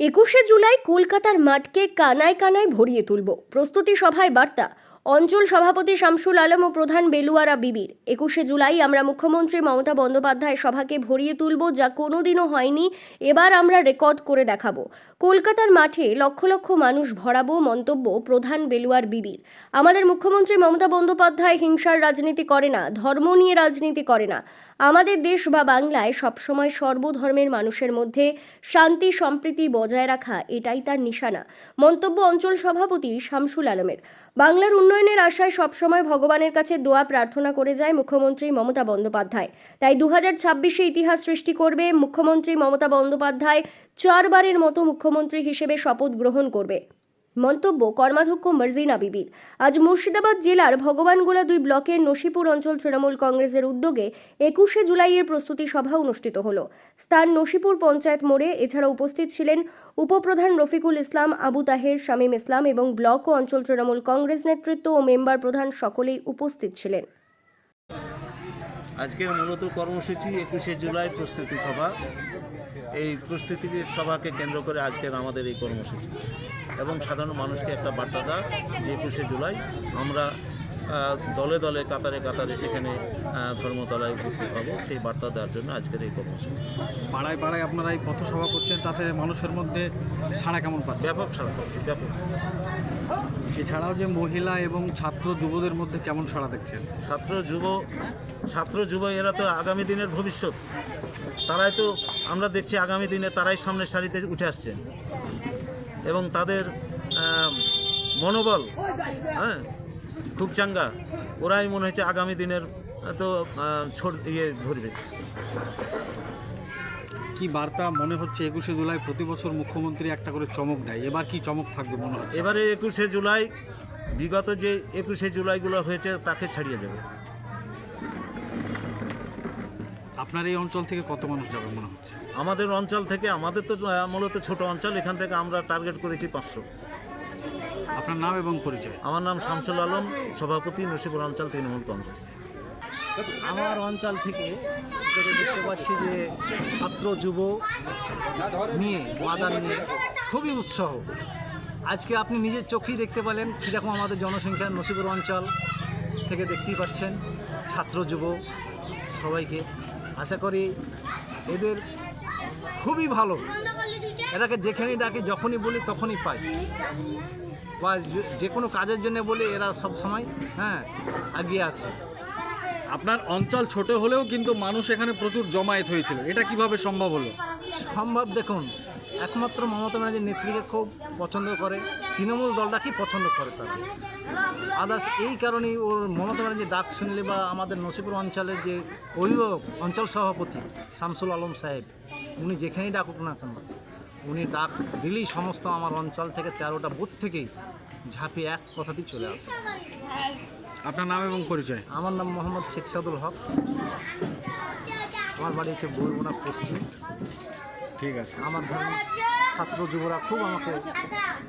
একুশে জুলাই কলকাতার মাঠকে কানায় কানায় ভরিয়ে তুলব। প্রস্তুতি সভায় বার্তা। অঞ্চল সভাপতি শামসুল আলম ও প্রধান বেলুয়ারা বিবির। একুশে জুলাই আমরা মুখ্যমন্ত্রী মমতা বন্দ্যোপাধ্যায় সভাকে ভরিয়ে তুলব যা কোনোদিনও হয়নি। এবার আমরা রেকর্ড করে দেখাবো। কলকাতার মাঠে লক্ষ লক্ষ মানুষ ভরাবো মন্তব্য প্রধান বেলুয়ার বিবির। আমাদের মুখ্যমন্ত্রী মমতা বন্দ্যোপাধ্যায় হিংসার রাজনীতি করে না, ধর্ম নিয়ে রাজনীতি করে না। আমাদের দেশ বা বাংলায় সবসময় সর্বধর্মের মানুষের মধ্যে শান্তি, সম্প্রীতি বজায় রাখা এটাই তার নিশানা। মন্তব্য অঞ্চল সভাপতি শামসুল আলমের। বাংলার উন্নয়নের আশায় সবসময় ভগবানের কাছে দোয়া প্রার্থনা করে যায় মুখ্যমন্ত্রী মমতা বন্দ্যোপাধ্যায়। তাই দু হাজার ছাব্বিশে ইতিহাস সৃষ্টি করবে মুখ্যমন্ত্রী মমতা বন্দ্যোপাধ্যায় চারবারের মতো মুখ্যমন্ত্রী হিসেবে শপথ গ্রহণ করবে। মন্তব্য কর্মাধ্যক্ষ মার্জিনা বিবির। আজ মুর্শিদাবাদ জেলার ভগবানগোলা দুই ব্লকের নসিপুর অঞ্চল তৃণমূল কংগ্রেসের উদ্যোগে একুশে জুলাইয়ের প্রস্তুতি সভা অনুষ্ঠিত হল। স্থান নসিপুর পঞ্চায়েত মোড়ে এছাড়া উপস্থিত ছিলেন উপপ্রধান রফিকুল ইসলাম, আবু তাহের, শামীম ইসলাম এবং ব্লক ও অঞ্চল তৃণমূল কংগ্রেস নেতৃত্ব ও মেম্বার প্রধান সকলেই উপস্থিত ছিলেন। আজকের মূলত কর্মসূচি একুশে জুলাই প্রস্তুতি সভা। এই প্রস্তুতি সভাকে কেন্দ্র করে আজকের আমাদের এই কর্মসূচি। এবং সাধারণ মানুষকে একটা বার্তা দেওয়া যে একুশে জুলাই আমরা দলে দলে কাতারে কাতারে সেখানে ধর্মতলায় উপস্থিত হব। সেই বার্তা দেওয়ার জন্য আজকের এই কর্মসূচি। পাড়ায় পাড়ায় আপনারা এই পথসভা করছেন তাতে মানুষের মধ্যে সাড়া কেমন পাচ্ছে ব্যাপক সাড়া পাচ্ছে ব্যাপক। এছাড়াও যে মহিলা এবং ছাত্র যুবদের মধ্যে কেমন সাড়া দেখছেন? ছাত্র যুব ছাত্র যুব এরা তো আগামী দিনের ভবিষ্যৎ। তারাই তো আমরা দেখছি আগামী দিনে তারাই সামনের সারিতে উঠে আসছে এবং তাদের মনোবল হ্যাঁ খুব চাঙ্গা। ওরাই মনে হচ্ছে আগামী দিনের তো ছোট ইয়ে ধরবে। কি বার্তা মনে হচ্ছে একুশে জুলাই? প্রতি বছর মুখ্যমন্ত্রী একটা করে চমক দেয়। এবার কি চমক থাকবে মনে হয় এবারে একুশে জুলাই বিগত যে একুশে জুলাইগুলো হয়েছে তাকে ছাড়িয়ে যাবে। আপনার এই অঞ্চল থেকে কত মানুষ যাবে মনে হচ্ছে? আমাদের অঞ্চল থেকে আমাদের তো মূলত ছোট অঞ্চল। এখান থেকে আমরা টার্গেট করেছি পাঁচশো। আপনার নাম এবং পরিচয়? আমার নাম শামসুল আলম সভাপতি নসিপুর অঞ্চল তৃণমূল কংগ্রেস। আমার অঞ্চল থেকে দেখতে পাচ্ছি যে ছাত্র যুব নিয়ে মাদার নিয়ে খুবই উৎসাহ। আজকে আপনি নিজের চোখেই দেখতে পেলেন কীরকম আমাদের জনসংখ্যা নসিপুর অঞ্চল থেকে দেখতেই পাচ্ছেন ছাত্র যুব সবাইকে। আশা করি এদের খুবই ভালো এরাকে যেখানেই ডাকি যখনই বলি তখনই পাই। বা যে- কোনো কাজের জন্য বলি এরা সব সময় হ্যাঁ এগিয়ে আসে। আপনার অঞ্চল ছোট হলেও কিন্তু মানুষ এখানে প্রচুর জমায়েত হয়েছিল। এটা কীভাবে সম্ভব হলো? সম্ভব দেখুন একমাত্র মমতা ব্যানার্জির নেত্রীকে খুব পছন্দ করে তৃণমূল দলটাকেই পছন্দ করে তাকে? আদার্স এই কারণেই ওর মমতা ব্যানার্জির ডাক শুনলে বা আমাদের নসিপুর অঞ্চলের যে অভিভাবক অঞ্চল সভাপতি শামসুল আলম সাহেব উনি যেখানেই ডাকুক না কেন উনি ডাক দিলেই সমস্ত আমার অঞ্চল থেকে তেরোটা বুথ থেকেই ঝাঁপিয়ে এক কথাতেই চলে আসে। আপনার নাম এবং পরিচয়? আমার নাম মোহাম্মদ শেখ সাদুল হক। আমার বাড়ি হচ্ছে বরগুনা পশ্চিম। ঠিক আছে। আমার ধরুন ছাত্র যুবরা খুব আমাকে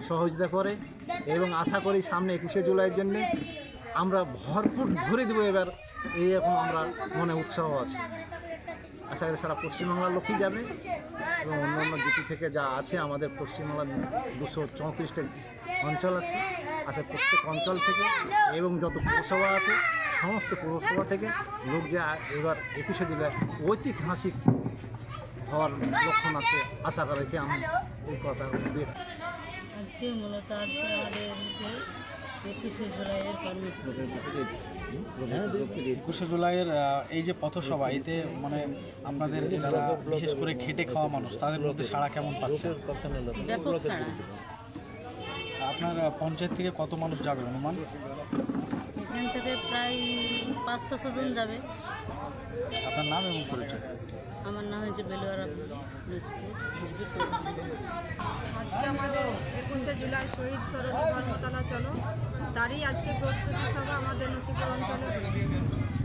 সহযোগিতা করে এবং আশা করি সামনে একুশে জুলাইয়ের জন্যে আমরা ভরপুর ভরে দেবো এবার। এই এখন আমরা মনে উৎসাহ আছে। আশা করি সারা পশ্চিমবাংলার লোকই যাবে এবং অন্যান্য জিপি থেকে যা আছে আমাদের পশ্চিমবাংলার দুশো চৌত্রিশটা অঞ্চল আছে আচ্ছা প্রত্যেক অঞ্চল থেকে এবং যত পৌরসভা আছে, সমস্ত পৌরসভা থেকে লোক যে এবার একুশে জুলাই ঐতিহাসিক হওয়ার লক্ষণ আছে, আশা রেখে আমি এই কথা আজকে মূলত আজকে আমাদের একুশে জুলাইয়ের একুশে জুলাইয়ের এই যে পথসভা এতে মানে আপনাদের যারা বিশেষ করে খেটে খাওয়া মানুষ তাদের মধ্যে সাড়া কেমন পাচ্ছে? আপনার পঞ্চায়েত থেকে কত মানুষ যাবে অনুমান? এখান থেকে প্রায় পাঁচ ছশো জন যাবে। আপনার নাম এবং পরিচয়? আমার নাম হচ্ছে বেলুয়ারা আজকে আমাদের একুশে জুলাই শহীদ স্মরণ ধর্মতলা চলো। তারই আজকে প্রস্তুতি সভা আমাদের নসিপুর অঞ্চলে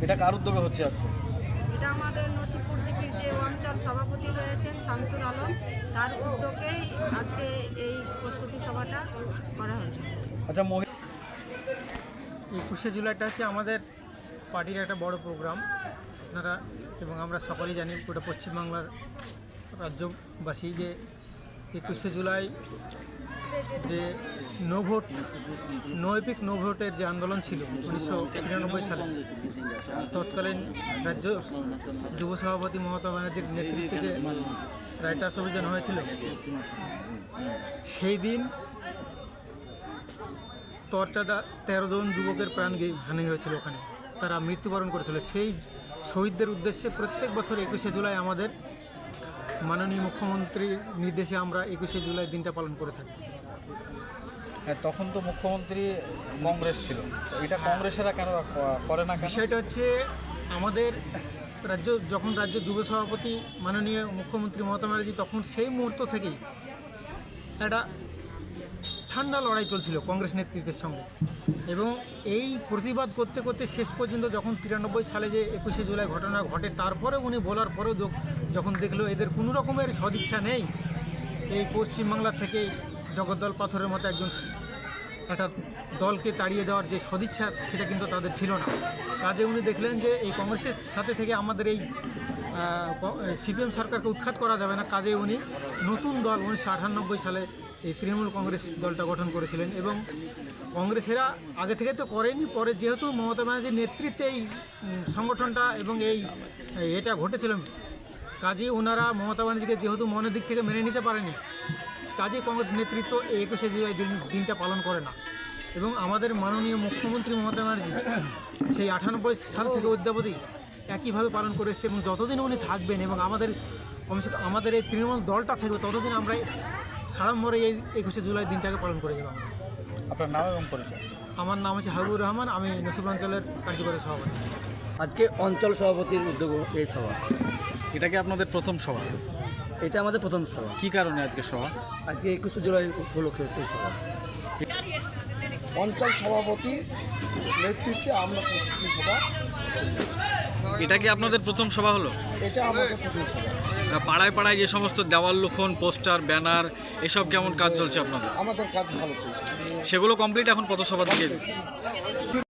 এটা কার উদ্যোগে হচ্ছে আজকে? এটা আমাদের নসিপুর জিপির যে অঞ্চল সভাপতি রয়েছেন শামসুল আলম তার উদ্যোগেই আজকে এই প্রস্তুতি সভাটা করা হয়েছে আচ্ছা মহিলা একুশে জুলাইটা হচ্ছে আমাদের পার্টির একটা বড় প্রোগ্রাম। আপনারা এবং আমরা সকলেই জানি গোটা পশ্চিমবাংলার রাজ্যবাসী যে একুশে জুলাই যে no vote, no EPIC no ভোটের যে আন্দোলন ছিল উনিশশো তিরানব্বই সালে, তৎকালীন রাজ্য যুব সভাপতি মমতা ব্যানার্জির নেতৃত্বে যে রাইটার্স অভিযান হয়েছিল, সেই দিন তরচাদা তেরো জন যুবকের প্রাণ গে- হানি হয়েছিল ওখানে। তারা মৃত্যুবরণ করেছিল। সেই শহীদদের উদ্দেশ্যে প্রত্যেক বছর একুশে জুলাই আমাদের মাননীয় মুখ্যমন্ত্রীর নির্দেশে আমরা একুশে জুলাই দিনটা পালন করে থাকি। হ্যাঁ তখন তো মুখ্যমন্ত্রী কংগ্রেস ছিল। এটা কংগ্রেসেরা কেন করে না বিষয়টা হচ্ছে আমাদের রাজ্য যখন রাজ্য যুব সভাপতি মাননীয় মুখ্যমন্ত্রী মমতা ব্যানার্জি তখন সেই মুহূর্ত থেকেই একটা ঠান্ডা লড়াই চলছিল কংগ্রেস নেতৃত্বের সঙ্গে। এবং এই প্রতিবাদ করতে করতে শেষ পর্যন্ত যখন তিরানব্বই সালে যে একুশে জুলাই ঘটনা ঘটে, তারপরে উনি বলার পরেও যখন দেখল এদের কোনো রকমের সদিচ্ছা নেই, এই পশ্চিমবাংলা থেকে জগদ্দল পাথরের মতো একজন একটা দলকে তাড়িয়ে দেওয়ার যে সদিচ্ছা, সেটা কিন্তু তাদের ছিল না। কাজে উনি দেখলেন যে এই কংগ্রেসের সাথে থেকে আমাদের এই সিপিএম সরকারকে উৎখাত করা যাবে না। কাজে উনি নতুন দল, উনিশশো আটানব্বই সালে এই তৃণমূল কংগ্রেস দলটা গঠন করেছিলেন এবং কংগ্রেসেরা আগে থেকে তো করেনি, পরে যেহেতু মমতা ব্যানার্জির নেতৃত্বে এই সংগঠনটা এবং এই এটা ঘটেছিল কাজে ওনারা মমতা ব্যানার্জিকে যেহেতু মনের দিক থেকে মেনে নিতে পারেনি কাজে কংগ্রেস নেতৃত্ব এই একুশে জুলাই দিন, দিনটা পালন করে না। এবং আমাদের মাননীয় মুখ্যমন্ত্রী মমতা ব্যানার্জি সেই আটানব্বই সাল থেকে অদ্যাবধি একইভাবে পালন করে এসছে এবং যতদিন উনি থাকবেন এবং আমাদের, কমসে আমাদের এই তৃণমূল দলটা থাকবে, ততদিন আমরা সাড়ম্বরে এই একুশে জুলাই দিনটাকে পালন করে যাব আপনার নাম এবং পরিচয়? আমার নাম আছে হাবিবুর রহমান আমি নসিবাঞ্চলের কার্যকরী সভাপতি। আজকে অঞ্চল সভাপতির উদ্যোগ এই সভা। এটাকে আপনাদের প্রথম সভা? এটা আমাদের প্রথম সভা। কি কারণে আজকে সভা? আজকে একুশে জুলাই উপলক্ষে এই সভা। অঞ্চল সভাপতি নেতৃত্বে আমরা প্রস্তুতি সভা। এটা কি আপনাদের প্রথম সভা হলো? এটা আমাদের প্রথম সভা। পাড়ায় পাড়ায় যে সমস্ত দেওয়াল লোখন পোস্টার ব্যানার এসব কেমন কাজ চলছে আপনাদের? আমাদের কাজ ভালো চলছে। সেগুলো কমপ্লিট এখন কত সভা থেকে?